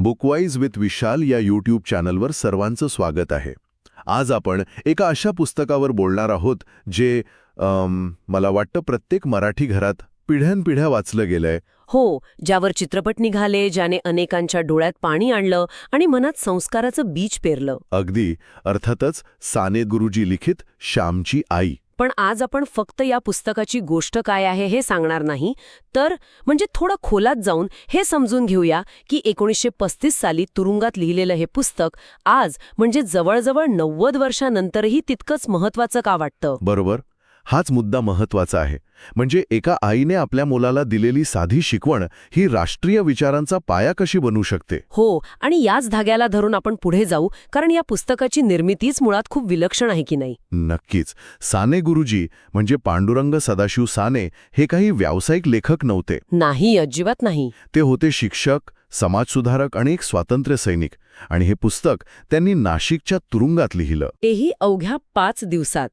बुकवाईज with विशाल या YouTube चॅनलवर सर्वांचं स्वागत आहे. आज आपण एका अशा पुस्तकावर बोलणार आहोत जे अम, मला वाटतं प्रत्येक मराठी घरात पिढ्यानपिढ्या वाचलं गेलंय. हो ज्यावर चित्रपट निघाले ज्याने अनेकांच्या डोळ्यात पाणी आणलं आणि मनात संस्काराचं बीज पेरलं. अगदी अर्थातच साने गुरुजी लिखित श्यामची आई. पण आज आपण फक्त या पुस्तकाची गोष्ट काय आहे हे सांगणार नाही. तर म्हणजे थोडं खोलात जाऊन हे समजून घेऊया की एकोणीसशे पस्तीस साली तुरुंगात लिहिलेलं हे पुस्तक आज म्हणजे जवळजवळ नव्वद वर्षानंतरही तितकंच महत्वाचं का वाटतं? बरोबर. हाच मुद्दा महत्त्वाचा आहे. म्हणजे एका आईने आपल्या मुलाला दिलेली साधी शिकवण ही राष्ट्रीय विचारांचा पाया कशी बनू शकते? हो आणि याच धाग्याला धरून आपण पुढे जाऊ कारण या पुस्तकाची निर्मितीच मुळात खूप विलक्षण आहे की नाही? नक्कीच. साने गुरुजी म्हणजे पांडुरंग सदाशिव साने हे काही व्यावसायिक लेखक नव्हते. नाही अजिबात नाही. ते होते शिक्षक समाजसुधारक आणि एक स्वातंत्र्य सैनिक. आणि हे पुस्तक त्यांनी नाशिकच्या तुरुंगात लिहिलं. तेही अवघ्या पाच दिवसात.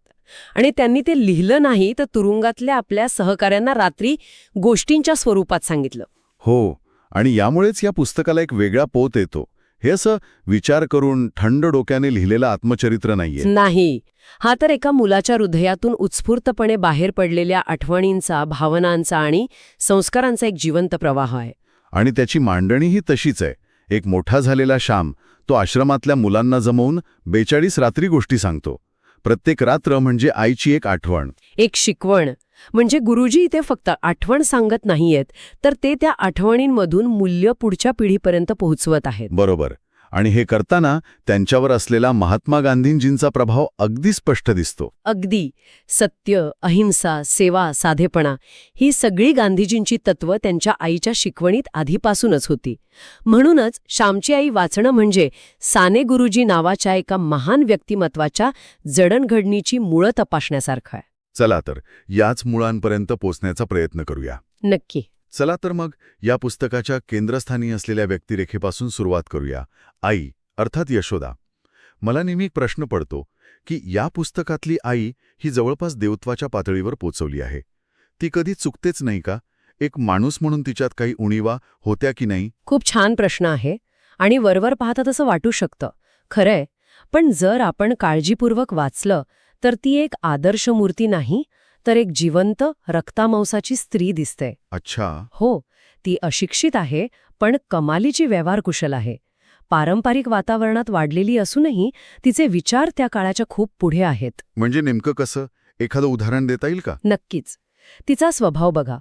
आणि त्यांनी ते लिहिलं नाही तर तुरुंगातल्या आपल्या सहकाऱ्यांना रात्री गोष्टींच्या स्वरूपात सांगितलं. हो आणि यामुळेच या पुस्तकाला एक वेगळा पोत येतो. हे असं विचार करून थंड डोक्याने लिहिलेलं आत्मचरित्र नाहीये. नाही. हा तर एका मुलाच्या हृदयातून उत्स्फूर्तपणे बाहेर पडलेल्या आठवणींचा भावनांचा आणि संस्कारांचा एक जिवंत प्रवाह आहे. आणि त्याची मांडणीही तशीच आहे. एक मोठा झालेला श्याम तो आश्रमातल्या मुलांना जमवून बेचाळीस रात्री गोष्टी सांगतो. प्रत्येक रात्र म्हणजे आईची एक आठवण. एक शिकवण. म्हणजे गुरुजी इथे फक्त आठवण सांगत नाहीयेत तर ते त्या आठवणींमधून मूल्य पुढच्या पिढीपर्यंत पोहोचवत आहेत. बरोबर. आणि हे करताना त्यांच्यावर असलेला महात्मा गांधींजींचा प्रभाव अगदी स्पष्ट दिसतो. अगदी. सत्य अहिंसा सेवा साधेपणा ही सगळी गांधीजींची तत्व त्यांच्या आईच्या शिकवणीत आधीपासूनच होती. म्हणूनच श्यामची आई वाचणं म्हणजे साने गुरुजी नावाच्या एका महान व्यक्तिमत्वाच्या जडणघडणीची मुळं तपासण्यासारखं आहे. चला तर याच मुळांपर्यंत पोचण्याचा प्रयत्न करूया. नक्की. चला तर मग या पुस्तकाच्या केंद्रस्थानी असलेल्या व्यक्तिरेखेपासून सुरुवात करूया. आई अर्थात यशोदा. मला नेहमी एक प्रश्न पडतो की या पुस्तकातली आई ही जवळपास देवत्वाच्या पातळीवर पोचवली आहे. ती कधी चुकतेच नाही का? एक माणूस म्हणून तिच्यात काही उणीवा होत्या की नाही? खूप छान प्रश्न आहे आणि वरवर पाहता तसं वाटू शकतं. खरंय पण जर आपण काळजीपूर्वक वाचलं तर ती एक आदर्श मूर्ती नाही तर एक जिवंत रक्तामांसाची स्त्री दिसते. अच्छा. हो ती अशिक्षित आहे पण कमालीची व्यवहार कुशल आहे. पारंपरिक वातावरणात वाढलेली असूनही तिचे विचार त्या काळाच्या खूप पुढे आहेत. म्हणजे नेमकं कसं? एखादं उदाहरण देता येईल का? नक्कीच. तिचा स्वभाव बघा.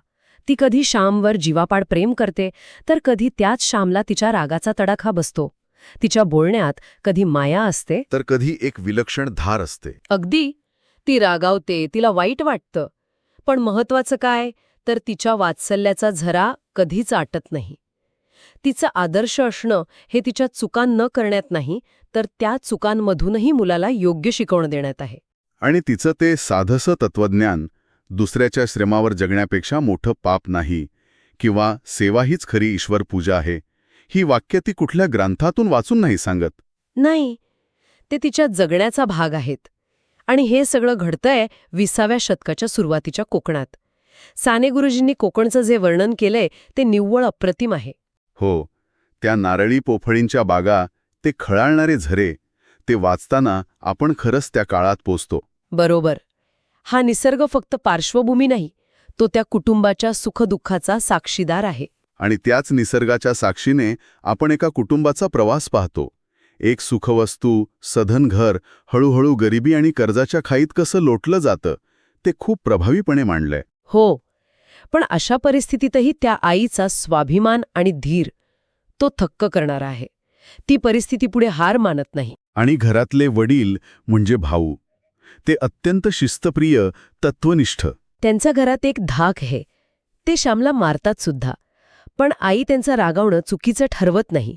ती कधी श्यामवर जीवापाड प्रेम करते तर कधी त्याच श्यामला तिच्या रागाचा तडाखा बसतो. तिच्या बोलण्यात कधी माया असते. तर कधी एक विलक्षण धार असते. अगदी. ती रागावते तिला वाईट वाटतं. पण महत्वाचं काय? तर तिच्या वात्सल्याचा झरा कधीच आटत नाही. तिचं आदर्श असणं हे तिच्या चुका न करण्यात नाही तर त्या चुकांमधूनही मुलाला योग्य शिकवण देण्यात आहे. आणि तिचं ते साधसं तत्वज्ञान दुसऱ्याच्या श्रमावर जगण्यापेक्षा मोठं पाप नाही किंवा सेवा हीच खरी ईश्वर पूजा आहे ही वाक्य ती कुठल्या ग्रंथातून वाचून नाही सांगत. नाही. ते तिच्या जगण्याचा भाग आहेत. आणि हे सगळं घडतंय विसाव्या शतकाच्या सुरुवातीच्या कोकणात. साने गुरुजींनी कोकणचं जे वर्णन केलंय ते निव्वळ अप्रतिम आहे. हो त्या नारळी पोफळींच्या बागा ते खळाळणारे झरे ते वाचताना आपण खरंच त्या काळात पोचतो. बरोबर. हा निसर्ग फक्त पार्श्वभूमी नाही तो त्या कुटुंबाच्या सुखदुःखाचा साक्षीदार आहे. आणि त्याच निसर्गाच्या साक्षीने आपण एका कुटुंबाचा प्रवास पाहतो. एक सुखवस्तू सधन घर हळूहळू गरिबी आणि कर्जाच्या खाईत कसं लोटलं जातं ते खूप प्रभावीपणे मांडलंय. हो पण अशा परिस्थितीतही त्या आईचा स्वाभिमान आणि धीर तो थक्क करणारा आहे. ती परिस्थितीपुढे हार मानत नाही. आणि घरातले वडील म्हणजे भाऊ ते अत्यंत शिस्तप्रिय तत्वनिष्ठ त्यांच्या घरात एक धाक आहे. ते श्यामला मारतात सुद्धा पण आई त्यांचं रागावणं चुकीचं ठरवत नाही.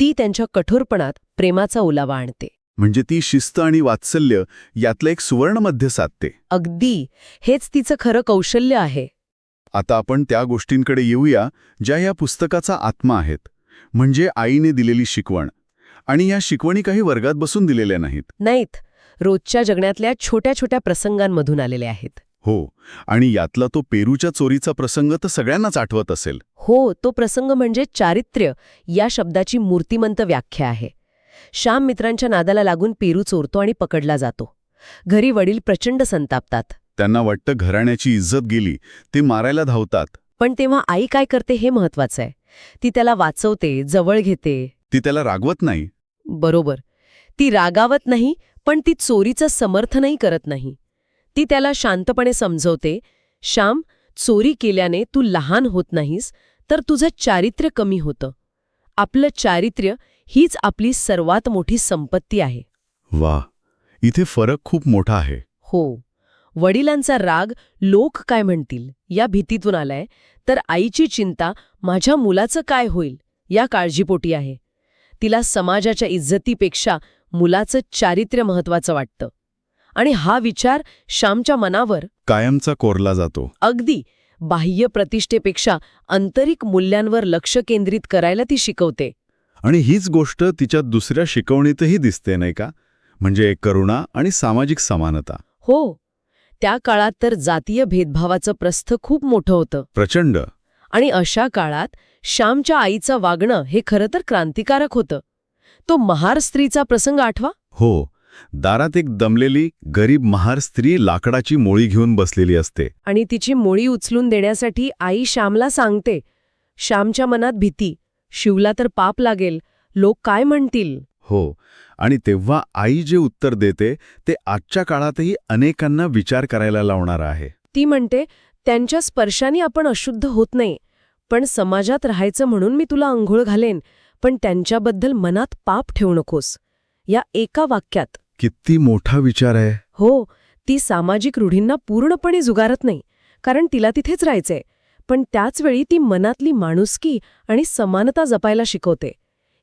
ती त्यांच्या कठोरपणात प्रेमाचा ओलावा आणते. म्हणजे ती शिस्त आणि वात्सल्य यातलं एक सुवर्ण मध्य साधते. अगदी हेच तिचं खरं कौशल्य आहे. आता आपण त्या गोष्टींकडे येऊया ज्या या पुस्तकाचा आत्मा आहेत. म्हणजे आईने दिलेली शिकवण. आणि या शिकवणी काही वर्गात बसून दिलेल्या नाहीत. नाहीत. रोजच्या जगण्यातल्या छोट्या छोट्या प्रसंगांमधून आलेले आहेत. हो आणि यातला तो पेरूच्या चोरीचा प्रसंग तर सगळ्यांनाच आठवत असेल. हो तो प्रसंग म्हणजे चारित्र्य या शब्दाची मूर्तिमंत व्याख्या आहे. श्याम मित्रांच्या नादाला लागून पेरू चोरतो आणि पकडला जातो. घरी वडील प्रचंड संतापतात. त्यांना वाटतं घराण्याची इज्जत गेली ते मारायला धावतात. पण तेव्हा आई काय करते हे महत्वाचं आहे. ती त्याला वाचवते जवळ घेते. ती त्याला रागवत नाही. बरोबर. ती रागावत नाही पण ती चोरीचं समर्थनही करत नाही. ती त्याला शांतपणे समजवते श्याम चोरी केल्याने तू लहान होत नाहीस तर तुझं चारित्र्य कमी होतं. आपलं चारित्र्य हीच आपली सर्वात मोठी संपत्ती आहे. वा इथे फरक खूप मोठा आहे. हो वडिलांचा राग लोक काय म्हणतील या भीतीतून आलाय तर आईची चिंता माझ्या मुलाचं काय होईल या काळजीपोटी आहे. तिला समाजाच्या इज्जतीपेक्षा मुलाचं चारित्र्य महत्वाचं वाटतं. आणि हा विचार श्यामच्या मनावर कायमचा कोरला जातो. अगदी बाह्य प्रतिष्ठेपेक्षा आंतरिक मूल्यांवर लक्ष केंद्रित करायला ती शिकवते. आणि हीच गोष्ट तिच्या दुसऱ्या शिकवणीतही दिसते नाही का? म्हणजे करुणा आणि सामाजिक समानता. हो त्या काळात तर जातीय भेदभावाचं प्रस्थ खूप मोठं होतं. प्रचंड. आणि अशा काळात श्यामच्या आईचं वागणं हे खरं तर क्रांतिकारक होतं. तो महार स्त्रीचा प्रसंग आठवा. हो दारात एक दमलेली गरीब महार स्त्री लाकडाची मोळी घेऊन बसलेली असते. आणि तिची मोळी उचलून देण्यासाठी आई श्यामला सांगते श्यामच्या मनात भीती. शिवला तर पाप लागेल. लोक काय म्हणतील? हो. आणि तेव्हा आई जे उत्तर देते ते आजच्या काळातही अनेकांना विचार करायला लावणार आहे. ती म्हणते त्यांच्या स्पर्शाने आपण अशुद्ध होत नाही. पण समाजात राहायचं म्हणून मी तुला अंघोळ घालेन. पण त्यांच्याबद्दल मनात पाप ठेवू नकोस. या एका वाक्यात किती मोठा विचार आहे. हो ती सामाजिक रूढींना पूर्णपणे जुगारत नाही कारण तिला तिथेच राहायचंय. पण त्याचवेळी ती मनातली माणुसकी आणि समानता जपायला शिकवते.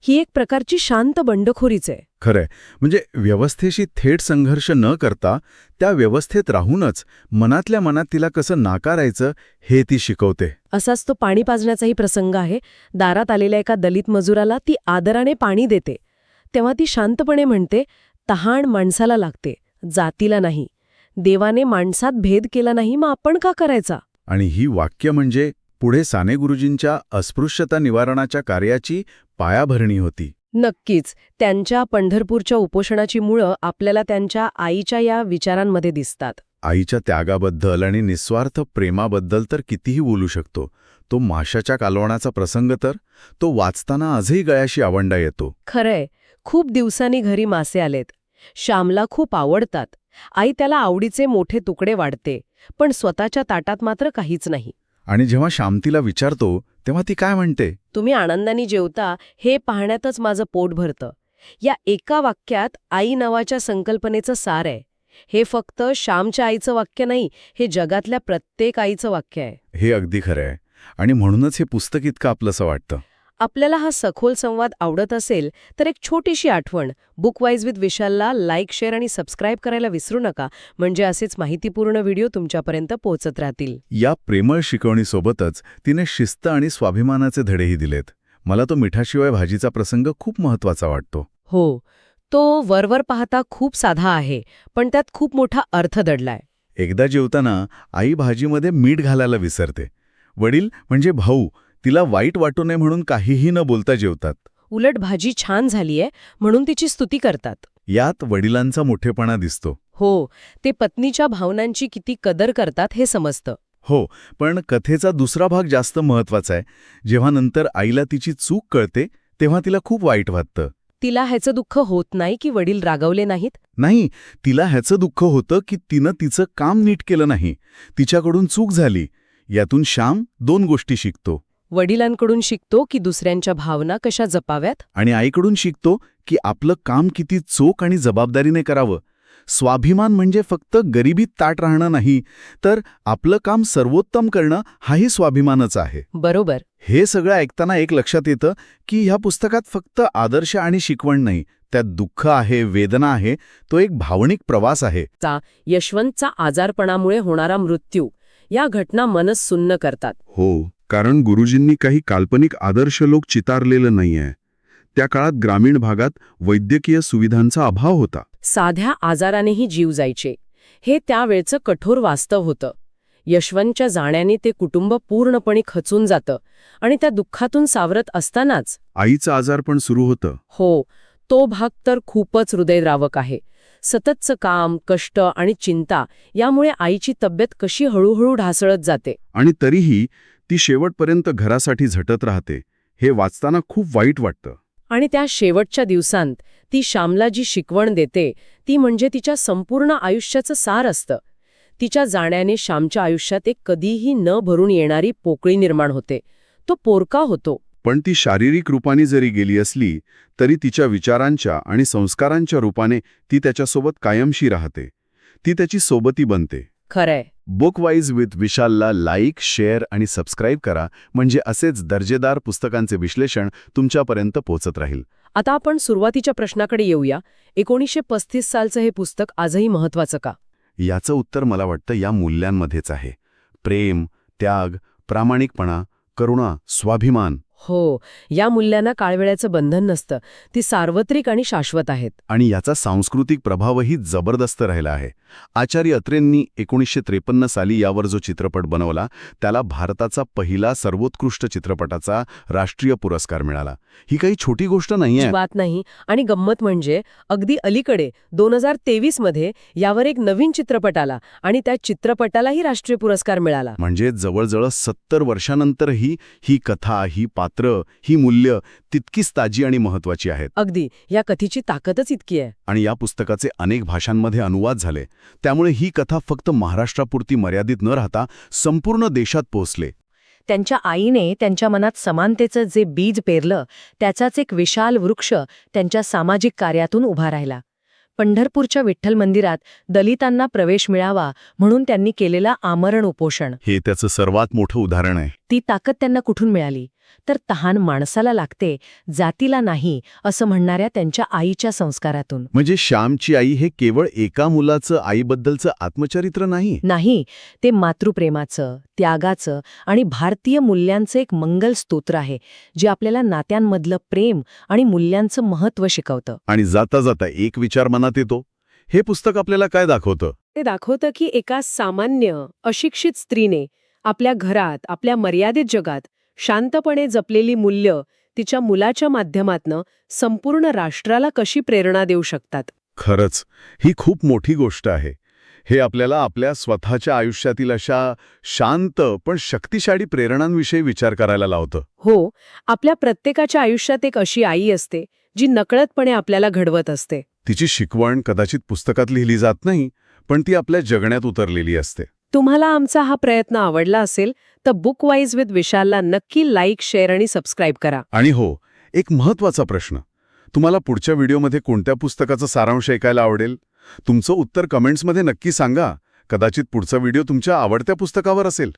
ही एक प्रकारची शांत बंडखोरीच आहे. खरंय. म्हणजे व्यवस्थेशी थेट संघर्ष न करता त्या व्यवस्थेत राहूनच मनातल्या मनात तिला कसं नाकारायचं हे ती शिकवते. असाच तो पाणी पाजण्याचाही प्रसंग आहे. दारात आलेल्या एका दलित मजुराला ती आदराने पाणी देते. तेव्हा ती शांतपणे म्हणते तहान माणसाला लागते जातीला नाही. देवाने माणसात भेद केला नाही मग आपण का करायचा? आणि ही वाक्य म्हणजे पुढे साने गुरुजींच्या अस्पृश्यता निवारणाच्या कार्याची पायाभरणी होती. नक्कीच त्यांच्या पंढरपूरच्या उपोषणाची मुळं आपल्याला त्यांच्या आईच्या या विचारांमध्ये दिसतात. आईच्या त्यागाबद्दल आणि निस्वार्थ प्रेमाबद्दल तर कितीही बोलू शकतो. तो माशाच्या कालवणाचा प्रसंग तर तो वाचताना आजही गळ्याशी आवंडा येतो. खरंय. खूप दिवसांनी घरी मासे आलेत. श्यामला खूप आवडतात. आई त्याला आवडीचे मोठे तुकडे वाढते पण स्वतःच्या ताटात मात्र काहीच नाही. आणि जेव्हा शामतीला विचारतो तेव्हा ती काय म्हणते? तुम्ही आनंदाने जेवता हे पाहण्यातच माझं पोट भरतं. या एका वाक्यात आई नावाच्या संकल्पनेचं सार आहे. हे फक्त श्यामच्या आईचं वाक्य नाही हे जगातल्या प्रत्येक आईचं वाक्य आहे. हे अगदी खरं आहे. आणि म्हणूनच हे पुस्तक इतकं आपलंसं वाटतं. आपल्याला हा सखोल संवाद आवडत असेल तर एक छोटीशी आठवण. बुकवाईज विथ विशालला लाईक शेअर आणि सबस्क्राईब करायला विसरू नका. म्हणजे असेच माहितीपूर्ण व्हिडिओ तुमच्यापर्यंत पोहोचत राहतील. या प्रेमळ शिकवणीसोबतच तिने शिस्त आणि स्वाभिमानाचे धडेही दिलेत. मला तो मिठाशिवाय भाजीचा प्रसंग खूप महत्त्वाचा वाटतो. हो तो वरवर पाहता खूप साधा आहे पण त्यात खूप मोठा अर्थ दडलाय. एकदा जेवताना आई भाजीमध्ये मीठ घालायला विसरते. वडील म्हणजे भाऊ तिला वाईट वाटू नये म्हणून काहीही न बोलता जेवतात. उलट भाजी छान झालीये म्हणून तिची स्तुती करतात. यात वडिलांचा मोठेपणा दिसतो. हो ते पत्नीच्या भावनांची किती कदर करतात हे समजतं. हो पण कथेचा दुसरा भाग जास्त महत्त्वाचा आहे. जेव्हा नंतर आईला तिची चूक कळते तेव्हा तिला खूप वाईट वाटतं. तिला ह्याचं दुःख होत नाही की वडील रागवले नाहीत? नाही तिला ह्याचं दुःख होतं की तिनं तिचं काम नीट केलं नाही. तिच्याकडून चूक झाली. यातून श्याम दोन गोष्टी शिकतो. वडिलांकडून शिकतो की दुसऱ्यांच्या भावना कशा जपाव्यात? आणि आईकडून शिकतो की आपलं काम किती चोख आणि जबाबदारीने करावं. स्वाभिमान म्हणजे फक्त गरिबीत ताट राहणं नाही तर आपलं काम सर्वोत्तम करणं हाही स्वाभिमानच आहे. बरोबर. हे सगळं ऐकताना एक लक्षात येतं की ह्या पुस्तकात फक्त आदर्श आणि शिकवण नाही त्यात दुःख आहे वेदना आहे तो एक भावनिक प्रवास आहे. यशवंतचा आजारपणामुळे होणारा मृत्यू या घटना मनस सुन्न करतात. हो. कारण गुरुजींनी काही काल्पनिक आदर्श लोक चितारलेलं नाहीये. त्या काळात ग्रामीण भागात वैद्यकीय सुविधांचा अभाव होता. साध्या आजारानेही जीव जायचे. हे त्यावेळचं कठोर वास्तव होतं. यशवंतच्या जाण्याने ते कुटुंब पूर्णपणे खचून जातं आणि त्या दुःखातून सावरत असतानाच आईचं आजारपण सुरू होतं. हो तो भाग तर खूपच हृदयद्रावक आहे. सततचं काम कष्ट आणि चिंता यामुळे आईची तब्येत कशी हळूहळू ढासळत जाते. आणि तरीही ती शेवटपर्यंत घरासाठी झटत राहते हे वाचताना खूप वाईट वाटतं. आणि त्या शेवटच्या दिवसांत ती श्यामला जी शिकवण देते ती म्हणजे तिच्या संपूर्ण आयुष्याचं सार असतं. तिच्या जाण्याने श्यामच्या आयुष्यात एक कधीही न भरून येणारी पोकळी निर्माण होते. तो पोरका होतो. पण ती शारीरिक रूपाने जरी गेली असली तरी तिच्या विचारांच्या आणि संस्कारांच्या रूपाने ती त्याच्यासोबत कायमशी राहते. ती त्याची सोबती बनते. खरंय. बुकवाईज विथ विशालला लाईक शेअर आणि सबस्क्राईब करा. म्हणजे असेच दर्जेदार पुस्तकांचे विश्लेषण तुमच्यापर्यंत पोहोचत राहील. आता आपण सुरुवातीच्या प्रश्नाकडे येऊया. एकोणीसशे पस्तीस सालचं हे पुस्तक आजही महत्वाचं का? याचं उत्तर मला वाटतं या मूल्यांमध्येच आहे. प्रेम त्याग प्रामाणिकपणा करुणा स्वाभिमान. हो या मूल्यांना काळवेळ्याचं बंधन नसतं. ती सार्वत्रिक आणि शाश्वत आहेत. आणि याचा सांस्कृतिक प्रभावही जबरदस्त राहिला आहे. आचार्य अत्रेंनी एकोणीसशे त्रेपन्न साली यावर जो चित्रपट बनवला त्याला भारताचा पहिला सर्वोत्कृष्ट चित्रपटाचा राष्ट्रीय पुरस्कार मिळाला. ही काही छोटी गोष्ट नाहीये. बात नाही. आणि गंमत म्हणजे अगदी अलीकडे दोन हजार तेवीसमध्ये यावर एक नवीन चित्रपट आला आणि त्या चित्रपटालाही राष्ट्रीय पुरस्कार मिळाला. म्हणजे जवळजवळ सत्तर वर्षानंतरही ही कथा ही पात्र ही मूल्य तितकीच ताजी आणि महत्वाची आहेत. अगदी. या कथेची ताकदच इतकी आहे. आणि या पुस्तकाचे अनेक भाषांमध्ये अनुवाद झाले. त्यामुळे ही कथा फक्त महाराष्ट्रापुरती मर्यादित न राहता संपूर्ण देशात पोहोचले. त्यांच्या आईने त्यांच्या मनात समानतेचं जे बीज पेरलं त्याचाच एक विशाल वृक्ष त्यांच्या सामाजिक कार्यातून उभा राहिला. पंढरपूरच्या विठ्ठल मंदिरात दलितांना प्रवेश मिळावा म्हणून त्यांनी केलेला आमरण उपोषण. हे त्याचं सर्वात मोठं उदाहरण आहे. ती ताकद त्यांना कुठून मिळाली? तर तहान माणसाला लागते जातीला नाही असं म्हणणाऱ्या त्यांच्या आईच्या संस्कारातून. म्हणजे श्यामची आई हे केवळ एका मुलाचं आईबद्दलचं आत्मचरित्र नाही? नाही ते मातृप्रेमाचं त्यागाचं आणि भारतीय मूल्यांचं एक मंगल स्तोत्र आहे जे आपल्याला नात्यांमधलं प्रेम आणि मूल्यांचं महत्त्व शिकवतं. आणि जाता जाता एक विचार मनात येतो हे पुस्तक आपल्याला काय दाखवतं? ते दाखवतं की एका सामान्य अशिक्षित स्त्रीने आपल्या घरात आपल्या मर्यादित जगात शांतपणे जपलेली मूल्य तिच्या मुलाच्या माध्यमातनं संपूर्ण राष्ट्राला कशी प्रेरणा देऊ शकतात? खरंच ही खूप मोठी गोष्ट आहे. हे आपल्याला आपल्या स्वतःच्या आयुष्यातील अशा शांत पण शक्तिशाली प्रेरणांविषयी विचार करायला लावतं. हो आपल्या प्रत्येकाच्या आयुष्यात एक अशी आई असते जी नकळतपणे आपल्याला घडवत असते. तिची शिकवण कदाचित पुस्तकात लिहिली जात नाही पण ती आपल्या जगण्यात उतरलेली असते. तुम्हाला आमचा हा प्रयत्न आवडला असेल तर बुक वाईज विथ विशालला नक्की लाईक शेअर आणि सबस्क्राईब करा. आणि हो एक महत्त्वाचा प्रश्न. तुम्हाला पुढच्या व्हिडिओमध्ये कोणत्या पुस्तकाचा सारांश ऐकायला आवडेल? तुमचं उत्तर कमेंट्समध्ये नक्की सांगा. कदाचित पुढचा व्हिडिओ तुमच्या आवडत्या पुस्तकावर असेल.